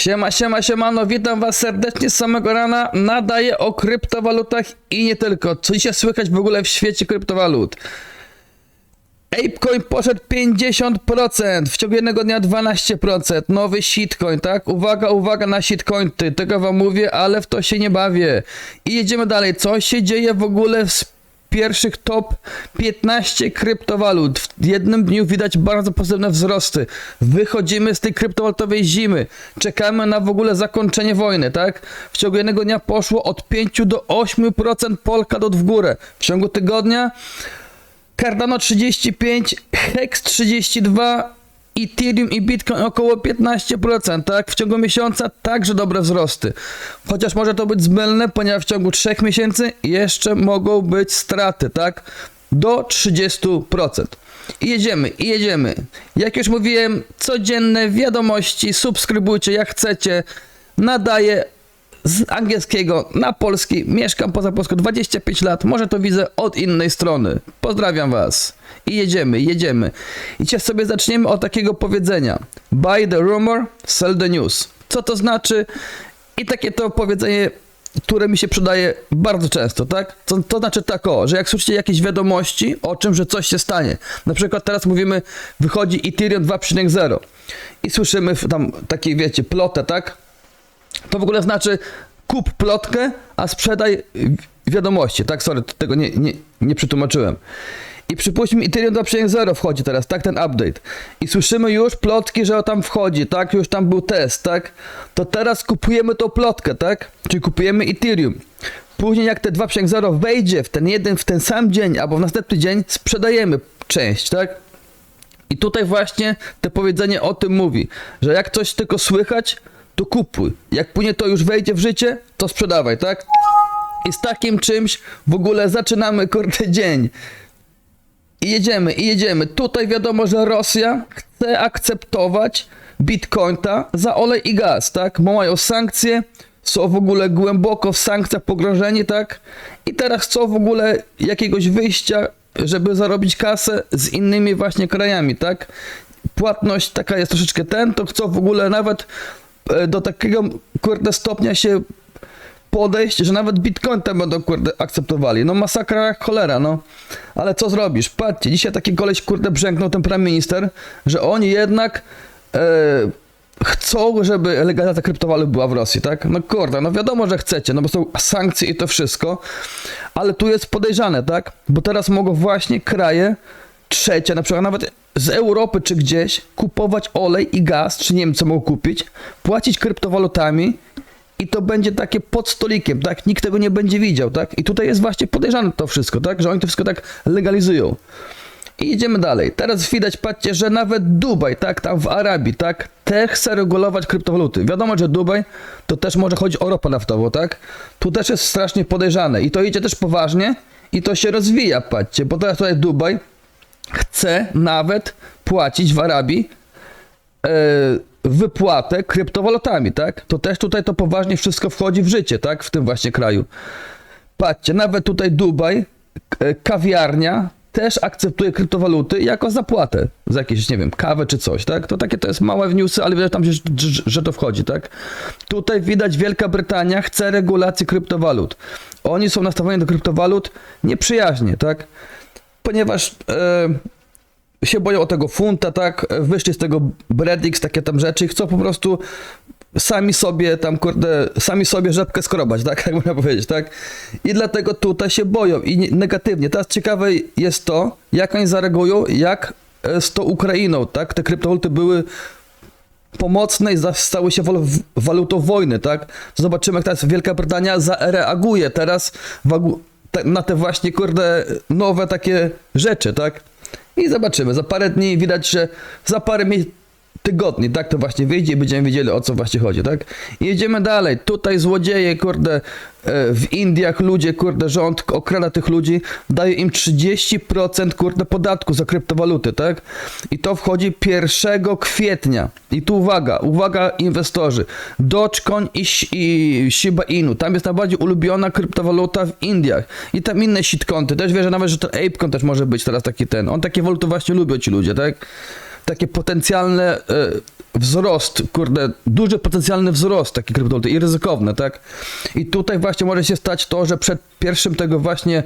Siema, siema, siemano, witam was serdecznie z samego rana. Nadaję o kryptowalutach i nie tylko. Co dzisiaj słychać w ogóle w świecie kryptowalut? Apecoin poszedł 50%, w ciągu jednego dnia 12%, nowy shitcoin, tak? Uwaga, uwaga na shitcoin, ty, tego wam mówię, ale w to się nie bawię. I jedziemy dalej, co się dzieje w ogóle z pierwszych top 15 kryptowalut? W jednym dniu widać bardzo pozytywne wzrosty. Wychodzimy z tej kryptowalutowej zimy, czekamy na w ogóle zakończenie wojny, tak? W ciągu jednego dnia poszło od 5 do 8% Polkadot w górę. W ciągu tygodnia Cardano 35, Hex 32, Ethereum i Bitcoin około 15%, tak? W ciągu miesiąca także dobre wzrosty. Chociaż może to być zmylne, ponieważ w ciągu 3 miesięcy jeszcze mogą być straty, tak? Do 30%. I jedziemy, i jedziemy. Jak już mówiłem, codzienne wiadomości, subskrybujcie jak chcecie. Nadaję z angielskiego na polski. Mieszkam poza Polską 25 lat. Może to widzę od innej strony. Pozdrawiam Was. I jedziemy, jedziemy. I dzisiaj sobie zaczniemy od takiego powiedzenia. Buy the rumor, sell the news. Co to znaczy? I takie to powiedzenie, które mi się przydaje bardzo często, tak? To, to znaczy tak o, że jak słyszycie jakieś wiadomości o czym, że coś się stanie. Na przykład teraz mówimy, wychodzi Ethereum 2.0 i słyszymy tam takie, wiecie, plotę, tak? To w ogóle znaczy kup plotkę, a sprzedaj wi- wiadomości. Tak, sorry, tego nie, nie, nie przetłumaczyłem. I przypuśćmy, Ethereum 2.0 wchodzi teraz, tak, ten update. I słyszymy już plotki, że tam wchodzi, tak, już tam był test, tak. To teraz kupujemy tą plotkę, tak, czyli kupujemy Ethereum. Później jak te 2.0 wejdzie w ten jeden, w ten sam dzień, albo w następny dzień, sprzedajemy część, tak. I tutaj właśnie to powiedzenie o tym mówi, że jak coś tylko słychać, to kupuj. Jak później to już wejdzie w życie, to sprzedawaj, tak? I z takim czymś w ogóle zaczynamy kurde dzień. I jedziemy, i jedziemy. Tutaj wiadomo, że Rosja chce akceptować Bitcoina za olej i gaz, tak? Bo mają sankcje, są w ogóle głęboko w sankcjach pogrążeni, tak? I teraz chcą w ogóle jakiegoś wyjścia, żeby zarobić kasę z innymi właśnie krajami, tak? Płatność taka jest troszeczkę ten, to chcą w ogóle nawet do takiego kurde stopnia się podejść, że nawet Bitcoin tam będą kurde akceptowali. No masakra jak cholera, no. Ale co zrobisz? Patrzcie, dzisiaj taki koleś kurde brzęknął ten prime minister, że oni jednak e, chcą, żeby legalizacja kryptowalut była w Rosji, tak? No kurde, no wiadomo, że chcecie, no bo są sankcje i to wszystko, ale tu jest podejrzane, tak? Bo teraz mogą właśnie kraje trzecie, na przykład nawet z Europy czy gdzieś, kupować olej i gaz, czy nie wiem co mogą kupić, płacić kryptowalutami i to będzie takie pod stolikiem, tak? Nikt tego nie będzie widział, tak? I tutaj jest właśnie podejrzane to wszystko, tak? Że oni to wszystko tak legalizują. I idziemy dalej. Teraz widać, patrzcie, że nawet Dubaj, tak, tam w Arabii, tak, też chce regulować kryptowaluty. Wiadomo, że Dubaj to też może chodzić o ropę naftową, tak? Tu też jest strasznie podejrzane i to idzie też poważnie i to się rozwija, patrzcie, bo teraz tutaj Dubaj chce nawet płacić w Arabii e, wypłatę kryptowalutami, tak? To też tutaj to poważnie wszystko wchodzi w życie, tak? W tym właśnie kraju. Patrzcie, nawet tutaj Dubaj, e, kawiarnia też akceptuje kryptowaluty jako zapłatę za jakieś, nie wiem, kawę czy coś, tak? To takie to jest małe newsy, ale widać tam, że, że, że to wchodzi, tak? Tutaj widać Wielka Brytania chce regulacji kryptowalut. Oni są nastawieni do kryptowalut nieprzyjaźnie, tak? Ponieważ e, się boją o tego funta, tak? Wyszli z tego Bredix, takie tam rzeczy i chcą po prostu sami sobie tam, kurde, sami sobie rzepkę skrobać, tak? Jak można powiedzieć, tak? I dlatego tutaj się boją i nie- negatywnie. Teraz ciekawe jest to, jak oni zareagują, jak e, z tą Ukrainą, tak? Te kryptowaluty były pomocne i stały się walutą wojny, tak? Zobaczymy, jak teraz Wielka Brytania zareaguje teraz na te właśnie, kurde, nowe takie rzeczy, tak? I zobaczymy. Za parę dni widać, że za parę tygodni, tak to właśnie wyjdzie i będziemy wiedzieli o co właśnie chodzi, tak? Jedziemy dalej. Tutaj złodzieje, kurde, e, w Indiach ludzie, kurde, rząd okrada tych ludzi, daje im 30% kurde podatku za kryptowaluty, tak? I to wchodzi 1 kwietnia. I tu uwaga, uwaga inwestorzy. Dogecoin i, i Shiba Inu. Tam jest najbardziej ulubiona kryptowaluta w Indiach. I tam inne shitcoiny. Też wierzę nawet, że ten Apecoin też może być teraz taki ten. On takie waluty właśnie lubią ci ludzie, tak? Takie potencjalne e, wzrost, kurde, duży potencjalny wzrost taki kryptowaluty i ryzykowne, tak? I tutaj właśnie może się stać to, że przed pierwszym tego właśnie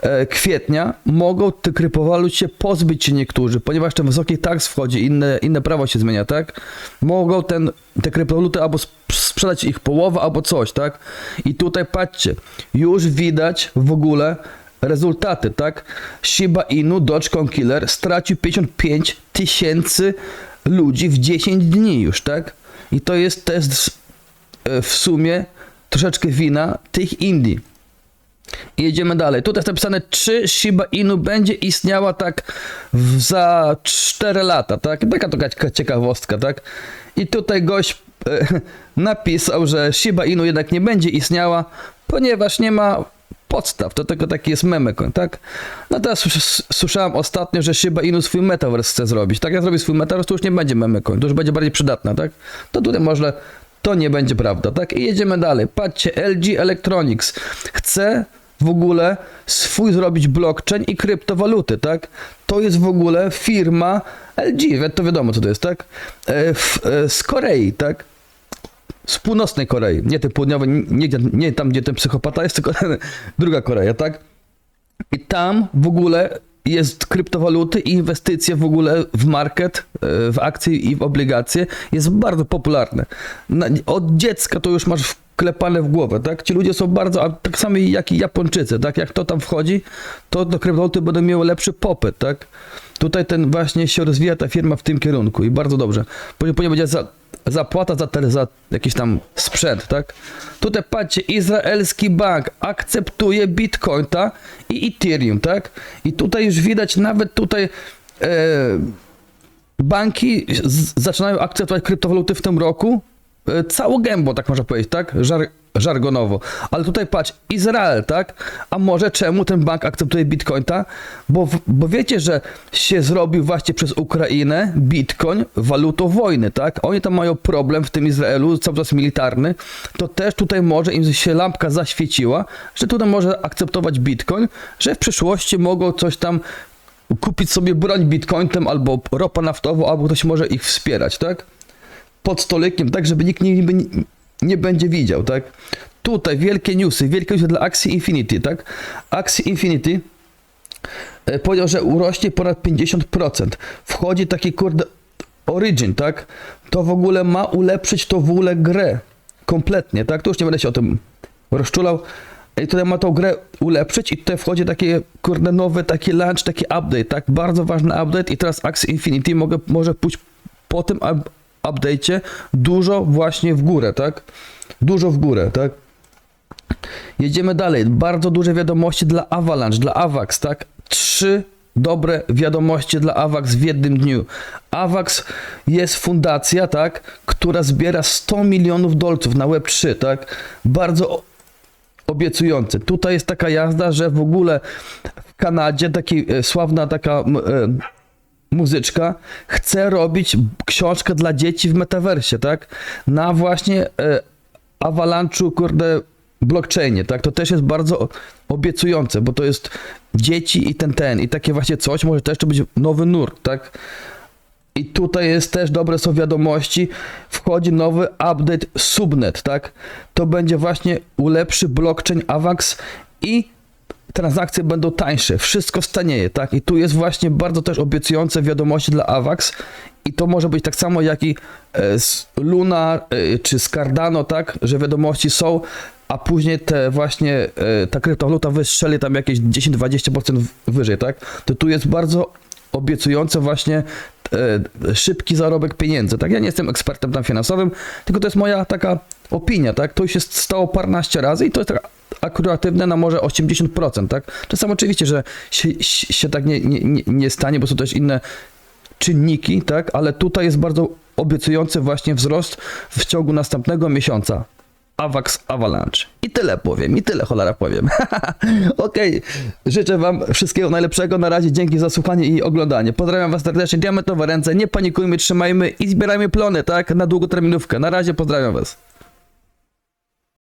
e, kwietnia mogą tych kryptowalut się pozbyć się niektórzy, ponieważ ten wysoki tax wchodzi, inne, inne prawo się zmienia, tak? Mogą ten, te kryptowaluty albo sp- sprzedać ich połowę, albo coś, tak? I tutaj patrzcie, już widać w ogóle rezultaty, tak? Shiba Inu, Dogecoin Killer stracił 55 tysięcy ludzi w 10 dni już, tak? I to jest test e, w sumie troszeczkę wina tych Indii. Jedziemy dalej. Tutaj jest napisane, czy Shiba Inu będzie istniała tak w, za 4 lata, tak? Taka to ciekawostka, tak? I tutaj gość e, napisał, że Shiba Inu jednak nie będzie istniała, ponieważ nie ma podstaw. To tylko taki jest memecoin, tak? No teraz słys- słyszałem ostatnio, że Shiba Inu swój metaverse chce zrobić. Tak jak zrobi swój metaverse, to już nie będzie memecoin, to już będzie bardziej przydatna, tak? To tutaj może to nie będzie prawda, tak? I jedziemy dalej. Patrzcie, LG Electronics chce w ogóle swój zrobić blockchain i kryptowaluty, tak? To jest w ogóle firma LG, to wiadomo co to jest, tak? E, e, z Korei, tak? Z północnej Korei, nie tej południowej, nie, nie, tam, gdzie ten psychopata jest, tylko druga Korea, tak? I tam w ogóle jest kryptowaluty i inwestycje w ogóle w market, e, w akcje i w obligacje jest bardzo popularne. Od dziecka to już masz wklepane w głowę, tak? Ci ludzie są bardzo, a tak samo jak i Japończycy, tak? Jak to tam wchodzi, to do kryptowaluty będą miały lepszy popyt, tak? Tutaj ten właśnie się rozwija ta firma w tym kierunku i bardzo dobrze. Później, będzie zapłata za, te, za jakiś tam sprzęt, tak? Tutaj patrzcie, izraelski bank akceptuje Bitcoina i Ethereum, tak? I tutaj już widać nawet tutaj e, banki z, zaczynają akceptować kryptowaluty w tym roku e, całą gębą, tak można powiedzieć, tak? Żar, żargonowo. Ale tutaj patrz, Izrael, tak? A może czemu ten bank akceptuje Bitcoina? Bo, bo wiecie, że się zrobił właśnie przez Ukrainę Bitcoin walutą wojny, tak? Oni tam mają problem w tym Izraelu, cały czas militarny, to też tutaj może im się lampka zaświeciła, że tutaj może akceptować Bitcoin, że w przyszłości mogą coś tam kupić sobie broń bitcoinem albo ropa naftową, albo ktoś może ich wspierać, tak? Pod stolikiem, tak, żeby nikt nie, nie, będzie widział, tak? Tutaj wielkie newsy, wielkie newsy dla akcji Infinity, tak? Akcji Infinity e, powiedział, że urośnie ponad 50%. Wchodzi taki kurde Origin, tak? To w ogóle ma ulepszyć to w ogóle grę. Kompletnie, tak? Tu już nie będę się o tym rozczulał. I tutaj ma tą grę ulepszyć i tutaj wchodzi taki kurde nowy taki launch, taki update, tak? Bardzo ważny update i teraz Axie Infinity mogę, może pójść po tym update'cie dużo właśnie w górę, tak? Dużo w górę, tak? Jedziemy dalej. Bardzo duże wiadomości dla Avalanche, dla Avax, tak? Trzy dobre wiadomości dla Avax w jednym dniu. Avax jest fundacja, tak? Która zbiera 100 milionów dolców na Web3, tak? Bardzo obiecujące. Tutaj jest taka jazda, że w ogóle w Kanadzie taki e, sławna taka e, muzyczka chce robić książkę dla dzieci w metaversie, tak? Na właśnie e, Avalanche'u, kurde, blockchainie, tak? To też jest bardzo obiecujące, bo to jest dzieci i ten, ten, i takie właśnie coś, może też to być nowy nurt, tak? I tutaj jest też dobre są wiadomości. Wchodzi nowy update Subnet, tak? To będzie właśnie ulepszy blockchain Avax i transakcje będą tańsze, wszystko stanieje, tak? I tu jest właśnie bardzo też obiecujące wiadomości dla Avax i to może być tak samo jak i e, z Luna e, czy z Cardano, tak? Że wiadomości są, a później te właśnie e, ta kryptowaluta wystrzeli tam jakieś 10-20% w- wyżej, tak? To tu jest bardzo obiecujące właśnie e, szybki zarobek pieniędzy, tak? Ja nie jestem ekspertem tam finansowym, tylko to jest moja taka opinia, tak? To już się stało parnaście razy i to jest tak akuratywne na może 80%, tak? Czasem oczywiście, że się, się tak nie, nie- nie stanie, bo są też inne czynniki, tak? Ale tutaj jest bardzo obiecujący właśnie wzrost w ciągu następnego miesiąca. Avax Avalanche. I tyle powiem, i tyle cholera powiem. Okej, życzę wam wszystkiego najlepszego. Na razie dzięki za słuchanie i oglądanie. Pozdrawiam was serdecznie, diamentowe ręce, nie panikujmy, trzymajmy i zbierajmy plony, tak? Na długoterminówkę. Na razie pozdrawiam was.